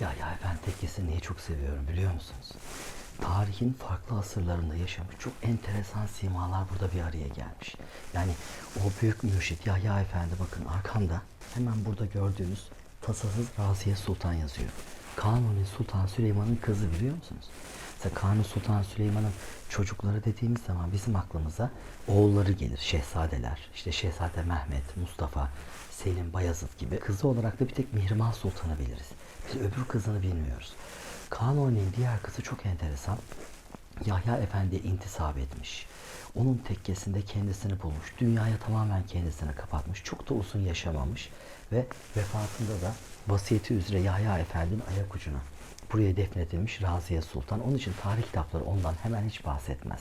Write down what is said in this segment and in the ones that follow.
Yahya Efendi tekkesini çok seviyorum biliyor musunuz? Tarihin farklı asırlarında yaşamış çok enteresan simalar burada bir araya gelmiş. Yani o büyük mürşit Yahya Efendi bakın arkamda hemen burada gördüğünüz tasasız Raziye Sultan yazıyor. Kanuni Sultan Süleyman'ın kızı biliyor musunuz? Mesela Kanuni Sultan Süleyman'ın çocukları dediğimiz zaman bizim aklımıza oğulları gelir, şehzadeler. İşte Şehzade Mehmet, Mustafa, Selim, Bayezid gibi. Kızı olarak da bir tek Mihrimah Sultan'ı biliriz. Biz öbür kızını bilmiyoruz. Kanuni'nin diğer kızı çok enteresan. Yahya Efendi'ye intisap etmiş. Onun tekkesinde kendisini bulmuş. Dünyaya tamamen kendisini kapatmış. Çok da uzun yaşamamış. Ve vefatında da vasiyeti üzere Yahya Efendi'nin ayak ucuna buraya defnedilmiş Raziye Sultan. Onun için tarih kitapları ondan hemen hiç bahsetmez.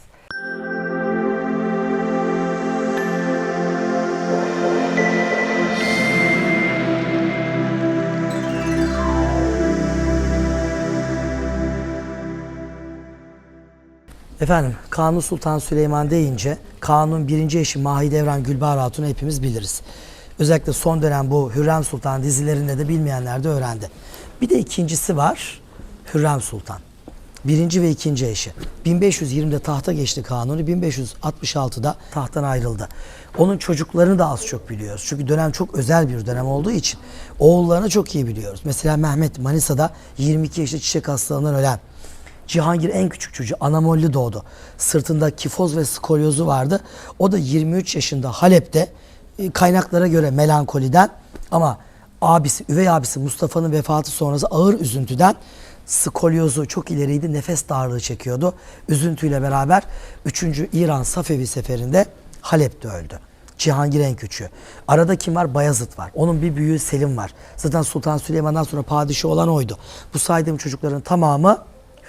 Efendim Kanuni Sultan Süleyman deyince Kanun birinci eşi Mahidevran Gülbahar Hatun'u hepimiz biliriz. Özellikle son dönem bu Hürrem Sultan dizilerinde de bilmeyenler de öğrendi. Bir de ikincisi var Hürrem Sultan. Birinci ve ikinci eşi. 1520'de tahta geçti Kanuni, 1566'da tahttan ayrıldı. Onun çocuklarını da az çok biliyoruz. Çünkü dönem çok özel bir dönem olduğu için oğullarını çok iyi biliyoruz. Mesela Mehmet Manisa'da 22 yaşında çiçek hastalığından ölen. Cihangir en küçük çocuğu Anamolli doğdu. Sırtında kifoz ve skolyozu vardı. O da 23 yaşında Halep'te e, kaynaklara göre melankoliden ama abisi, üvey abisi Mustafa'nın vefatı sonrası ağır üzüntüden skolyozu çok ileriydi. Nefes darlığı çekiyordu. Üzüntüyle beraber 3. İran Safevi seferinde Halep'te öldü. Cihangir en küçüğü. Arada kim var? Bayezid var. Onun bir büyüğü Selim var. Zaten Sultan Süleyman'dan sonra padişah olan oydu. Bu saydığım çocukların tamamı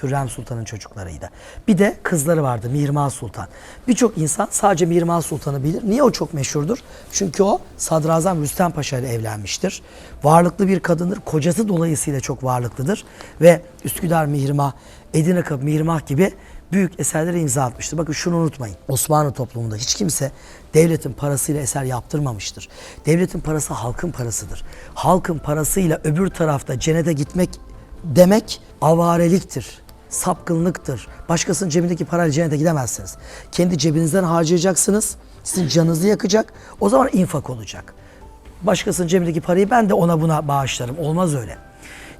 Hürrem Sultan'ın çocuklarıydı. Bir de kızları vardı Mihrimah Sultan. Birçok insan sadece Mihrimah Sultan'ı bilir. Niye o çok meşhurdur? Çünkü o Sadrazam Rüstem Paşa ile evlenmiştir. Varlıklı bir kadındır. Kocası dolayısıyla çok varlıklıdır. Ve Üsküdar Mihrimah, Edirne Kapı Mihrimah gibi büyük eserlere imza atmıştır. Bakın şunu unutmayın. Osmanlı toplumunda hiç kimse devletin parasıyla eser yaptırmamıştır. Devletin parası halkın parasıdır. Halkın parasıyla öbür tarafta cennete gitmek demek avareliktir, sapkınlıktır. Başkasının cebindeki parayla cennete gidemezsiniz. Kendi cebinizden harcayacaksınız. Sizin canınızı yakacak. O zaman infak olacak. Başkasının cebindeki parayı ben de ona buna bağışlarım. Olmaz öyle.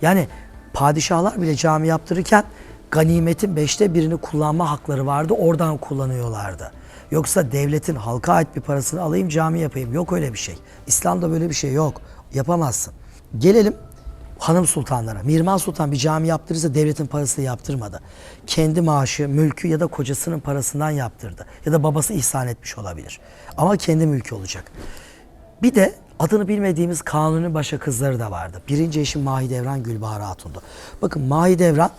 Yani padişahlar bile cami yaptırırken ganimetin beşte birini kullanma hakları vardı. Oradan kullanıyorlardı. Yoksa devletin halka ait bir parasını alayım cami yapayım. Yok öyle bir şey. İslam'da böyle bir şey yok. Yapamazsın. Gelelim hanım sultanlara. Mirman Sultan bir cami yaptırırsa devletin parasıyla yaptırmadı. Kendi maaşı, mülkü ya da kocasının parasından yaptırdı. Ya da babası ihsan etmiş olabilir. Ama kendi mülkü olacak. Bir de adını bilmediğimiz Kanuni Başa kızları da vardı. Birinci eşi Mahidevran Gülbahar Hatun'du. Bakın Mahidevran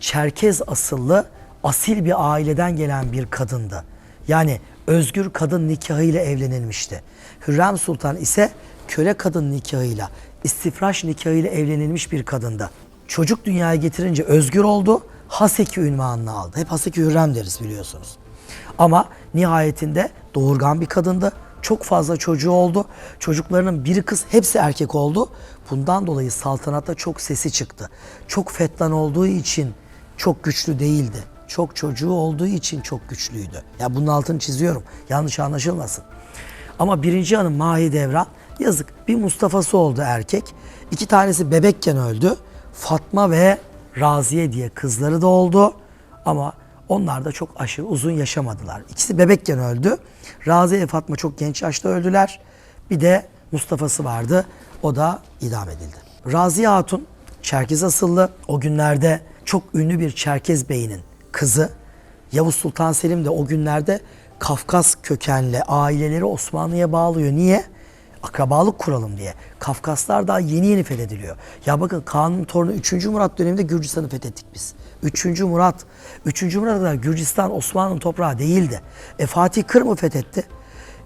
Çerkez asıllı asil bir aileden gelen bir kadındı. Yani özgür kadın nikahıyla evlenilmişti. Hürrem Sultan ise köle kadın nikahıyla, istifraş nikahıyla evlenilmiş bir kadındı. Çocuk dünyaya getirince özgür oldu, Haseki ünvanını aldı. Hep Haseki Hürrem deriz biliyorsunuz. Ama nihayetinde doğurgan bir kadındı. Çok fazla çocuğu oldu. Çocuklarının biri kız, hepsi erkek oldu. Bundan dolayı saltanatta çok sesi çıktı. Çok fettan olduğu için çok güçlü değildi. Çok çocuğu olduğu için çok güçlüydü. Ya bunun altını çiziyorum. Yanlış anlaşılmasın. Ama birinci hanım Mahidevran yazık bir Mustafa'sı oldu erkek. İki tanesi bebekken öldü. Fatma ve Raziye diye kızları da oldu. Ama onlar da çok aşırı uzun yaşamadılar. İkisi bebekken öldü. Raziye ve Fatma çok genç yaşta öldüler. Bir de Mustafa'sı vardı. O da idam edildi. Raziye Hatun Çerkez asıllı. O günlerde çok ünlü bir Çerkez beyinin kızı. Yavuz Sultan Selim de o günlerde Kafkas kökenli aileleri Osmanlı'ya bağlıyor. Niye? Akrabalık kuralım diye. Kafkaslar daha yeni yeni fethediliyor. Ya bakın Kanun torunu 3. Murat döneminde Gürcistan'ı fethettik biz. 3. Murat. 3. Murat kadar Gürcistan Osmanlı'nın toprağı değildi. E Fatih Kırım'ı fethetti.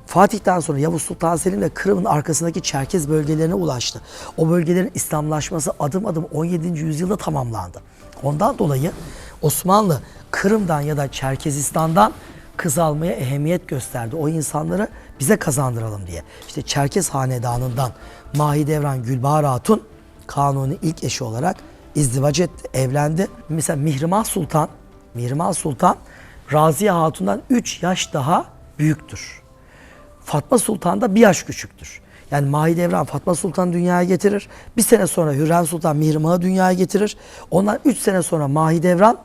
Fatih'ten sonra Yavuz Sultan Selim de Kırım'ın arkasındaki Çerkez bölgelerine ulaştı. O bölgelerin İslamlaşması adım adım 17. yüzyılda tamamlandı. Ondan dolayı Osmanlı Kırım'dan ya da Çerkezistan'dan kız almaya ehemmiyet gösterdi. O insanları bize kazandıralım diye. İşte Çerkez Hanedanı'ndan Mahidevran Gülbahar Hatun Kanuni ilk eşi olarak izdivac etti, evlendi. Mesela Mihrimah Sultan, Mihrimah Sultan Raziye Hatun'dan 3 yaş daha büyüktür. Fatma Sultan da bir yaş küçüktür. Yani Mahidevran Fatma Sultan dünyaya getirir. Bir sene sonra Hürrem Sultan Mihrimah'ı dünyaya getirir. Ondan 3 sene sonra Mahidevran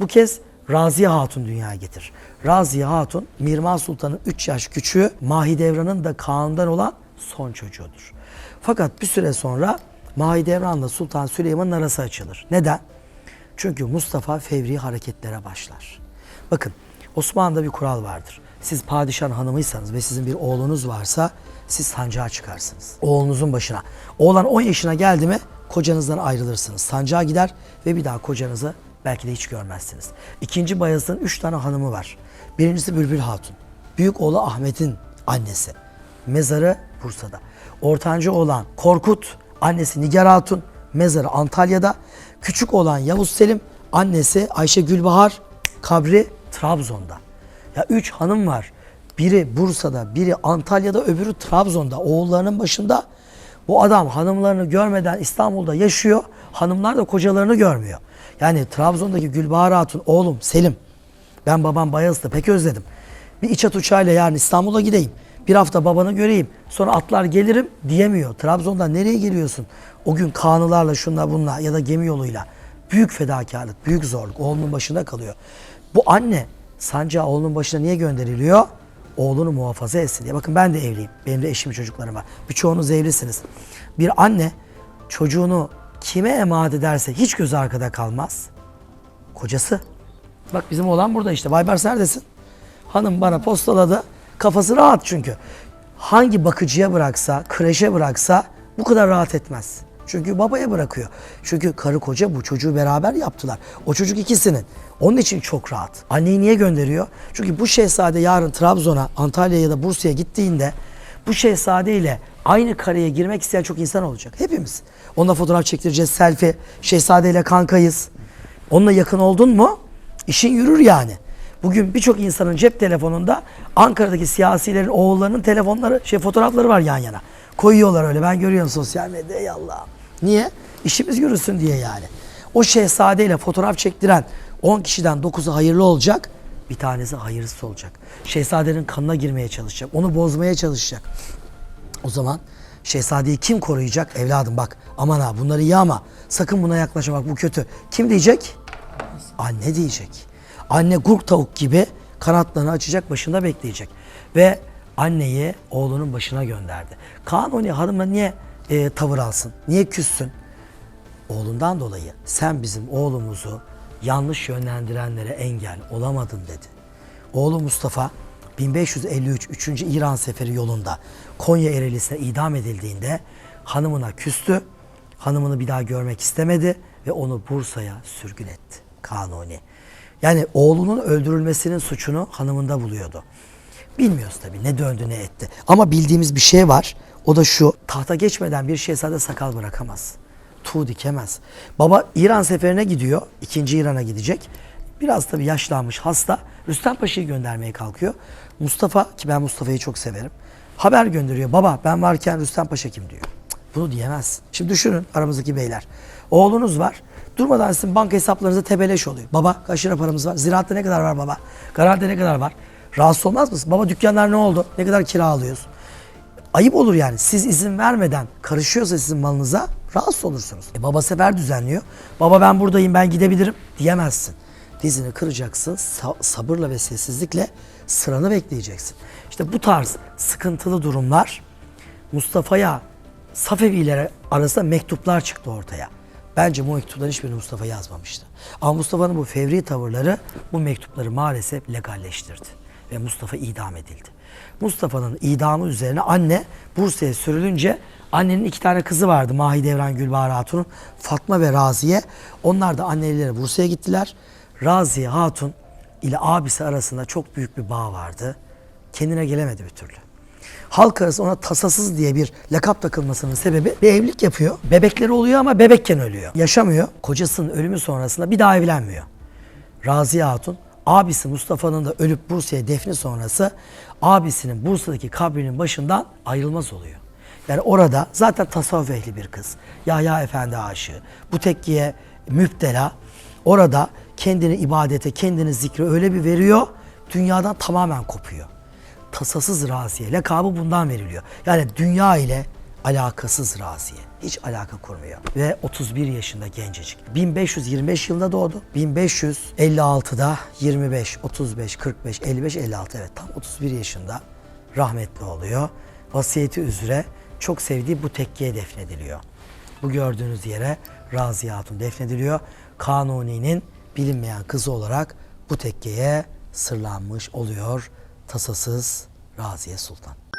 bu kez Raziye Hatun dünyaya getirir. Raziye Hatun Mihrimah Sultan'ın 3 yaş küçüğü Mahidevran'ın da Kaan'dan olan son çocuğudur. Fakat bir süre sonra Mahidevran'la Sultan Süleyman'ın arası açılır. Neden? Çünkü Mustafa fevri hareketlere başlar. Bakın Osmanlı'da bir kural vardır. Siz padişahın hanımıysanız ve sizin bir oğlunuz varsa siz sancağa çıkarsınız. Oğlunuzun başına. Oğlan 10 yaşına geldi mi kocanızdan ayrılırsınız. Sancağa gider ve bir daha kocanızı belki de hiç görmezsiniz. İkinci Bayezid'in 3 tane hanımı var. Birincisi Bülbül Hatun. Büyük oğlu Ahmet'in annesi. Mezarı Bursa'da. Ortancı olan Korkut, annesi Nigar Hatun, mezarı Antalya'da. Küçük olan Yavuz Selim, annesi Ayşe Gülbahar, kabri Trabzon'da. Ya üç hanım var. Biri Bursa'da, biri Antalya'da, öbürü Trabzon'da. Oğullarının başında bu adam hanımlarını görmeden İstanbul'da yaşıyor. Hanımlar da kocalarını görmüyor. Yani Trabzon'daki Gülbahar Hatun, oğlum Selim. Ben babam Bayezid'i pek özledim. Bir iç hat uçağıyla yarın İstanbul'a gideyim. Bir hafta babanı göreyim. Sonra atlar gelirim diyemiyor. Trabzon'dan nereye geliyorsun? O gün kanılarla şunla bunla ya da gemi yoluyla. Büyük fedakarlık, büyük zorluk. Oğlunun başında kalıyor. Bu anne sancağı oğlunun başına niye gönderiliyor? Oğlunu muhafaza etsin diye. Bakın ben de evliyim. Benim de eşim çocuklarım var. Birçoğunuz evlisiniz. Bir anne çocuğunu kime emanet ederse hiç gözü arkada kalmaz. Kocası. Bak bizim oğlan burada işte. Baybars neredesin? Hanım bana postaladı. Kafası rahat çünkü. Hangi bakıcıya bıraksa, kreşe bıraksa bu kadar rahat etmez. Çünkü babaya bırakıyor. Çünkü karı koca bu çocuğu beraber yaptılar. O çocuk ikisinin. Onun için çok rahat. Anneyi niye gönderiyor? Çünkü bu şehzade yarın Trabzon'a, Antalya'ya ya da Bursa'ya gittiğinde bu şehzade ile aynı kareye girmek isteyen çok insan olacak. Hepimiz. Onunla fotoğraf çektireceğiz, selfie. Şehzadeyle kankayız. Onunla yakın oldun mu işin yürür yani. Bugün birçok insanın cep telefonunda Ankara'daki siyasilerin oğullarının telefonları, şey fotoğrafları var yan yana. Koyuyorlar öyle. Ben görüyorum sosyal medyada. Ey Allah. Niye? İşimiz yürüsün diye yani. O şehzadeyle fotoğraf çektiren 10 kişiden 9'u hayırlı olacak. Bir tanesi hayırsız olacak. Şehzadenin kanına girmeye çalışacak. Onu bozmaya çalışacak. O zaman şehzadeyi kim koruyacak? Evladım bak aman ha bunları iyi ama sakın buna yaklaşma bak bu kötü. Kim diyecek? Anne diyecek. Anne gurk tavuk gibi kanatlarını açacak başında bekleyecek. Ve anneyi oğlunun başına gönderdi. Kanuni hanımla niye e, tavır alsın? Niye küssün? Oğlundan dolayı sen bizim oğlumuzu yanlış yönlendirenlere engel olamadın dedi. Oğlu Mustafa 1553 3. İran Seferi yolunda Konya Ereğlisi'ne idam edildiğinde hanımına küstü. Hanımını bir daha görmek istemedi ve onu Bursa'ya sürgün etti. Kanuni. Yani oğlunun öldürülmesinin suçunu hanımında buluyordu. Bilmiyoruz tabii ne döndü ne etti. Ama bildiğimiz bir şey var. O da şu. Tahta geçmeden bir şehzade sakal bırakamaz. Tuğ dikemez. Baba İran seferine gidiyor. ikinci İran'a gidecek. Biraz tabii yaşlanmış, hasta. Rüstem Paşa'yı göndermeye kalkıyor. Mustafa, ki ben Mustafa'yı çok severim. Haber gönderiyor. Baba ben varken Rüstem Paşa kim diyor. Bunu diyemez. Şimdi düşünün aramızdaki beyler. Oğlunuz var. Durmadan sizin banka hesaplarınızda tebeleş oluyor. Baba kaç lira paramız var? Ziraatte ne kadar var baba? Garantide ne kadar var? Rahatsız olmaz mısın? Baba dükkanlar ne oldu? Ne kadar kira alıyoruz? Ayıp olur yani. Siz izin vermeden karışıyorsa sizin malınıza rahatsız olursunuz. E baba sefer düzenliyor. Baba ben buradayım ben gidebilirim diyemezsin. Dizini kıracaksın sa- sabırla ve sessizlikle sıranı bekleyeceksin. İşte bu tarz sıkıntılı durumlar Mustafa'ya Safevilere arasında mektuplar çıktı ortaya. Bence bu mektupları hiçbirini Mustafa yazmamıştı. Ama Mustafa'nın bu fevri tavırları bu mektupları maalesef legalleştirdi. Ve Mustafa idam edildi. Mustafa'nın idamı üzerine anne Bursa'ya sürülünce annenin iki tane kızı vardı. Mahidevran Gülbahar Hatun'un Fatma ve Raziye. Onlar da anneleriyle Bursa'ya gittiler. Raziye Hatun ile abisi arasında çok büyük bir bağ vardı. Kendine gelemedi bir türlü. Halk arası ona tasasız diye bir lakap takılmasının sebebi bir evlilik yapıyor. Bebekleri oluyor ama bebekken ölüyor. Yaşamıyor. Kocasının ölümü sonrasında bir daha evlenmiyor. Raziye Hatun abisi Mustafa'nın da ölüp Bursa'ya defni sonrası abisinin Bursa'daki kabrinin başından ayrılmaz oluyor. Yani orada zaten tasavvuf ehli bir kız. Yahya Efendi aşığı. Bu tekkiye müptela. Orada kendini ibadete, kendini zikre öyle bir veriyor, dünyadan tamamen kopuyor. Tasasız raziye, lakabı bundan veriliyor. Yani dünya ile alakasız raziye. Hiç alaka kurmuyor. Ve 31 yaşında gencecik. 1525 yılında doğdu. 1556'da 25, 35, 45, 55, 56 evet tam 31 yaşında rahmetli oluyor. Vasiyeti üzere çok sevdiği bu tekkeye defnediliyor. Bu gördüğünüz yere Raziye Hatun defnediliyor. Kanuni'nin bilinmeyen kızı olarak bu tekkeye sırlanmış oluyor tasasız Raziye Sultan.